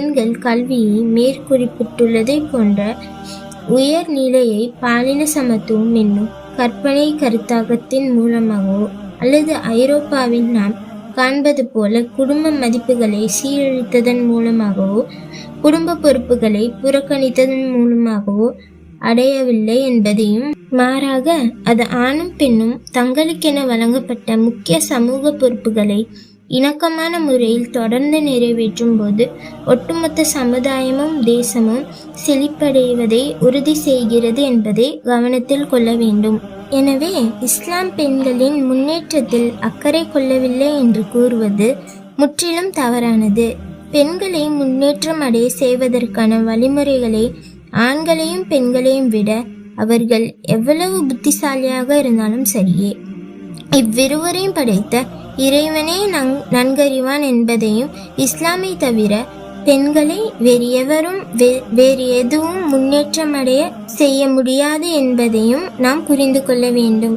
பெண்கள் கல்வியை மேற்குறிப்பிட்டுள்ளதை போன்ற உயர் நிலையை பாலின சமத்துவம் என்னும் கற்பனை கருத்தாக்கத்தின் மூலமாகவோ அல்லது ஐரோப்பாவில் நாம் காண்பது போல குடும்ப மதிப்புகளை சீரழித்ததன் மூலமாகவோ குடும்ப பொறுப்புகளை புறக்கணித்ததன் மூலமாகவோ அடையவில்லை என்பதையும் மாறாக அது ஆணும் பெண்ணும் தங்களுக்கென வழங்கப்பட்ட முக்கிய சமூக பொறுப்புகளை இணக்கமான முறையில் தொடர்ந்து நிறைவேற்றும் போது ஒட்டுமொத்த சமுதாயமும் தேசமும் செழிப்படைவதை உறுதி செய்கிறது என்பதை கவனத்தில் கொள்ள வேண்டும். எனவே இஸ்லாம் பெண்களின் முன்னேற்றத்தில் அக்கறை கொள்ளவில்லை என்று கூறுவது முற்றிலும் தவறானது. பெண்களை முன்னேற்றம் அடைய செய்வதற்கான வழிமுறைகளை ஆண்களையும் பெண்களையும் விட அவர்கள் எவ்வளவு புத்திசாலியாக இருந்தாலும் சரியே. இவ்விருவரையும் படைத்த இறைவனே நங் நன்கறிவான் என்பதையும் இஸ்லாமை தவிர பெண்களை வேறு எவரும் வே- வேறு எதுவும் முன்னேற்றமடைய செய்ய முடியாது என்பதையும் நாம் புரிந்து கொள்ள வேண்டும்.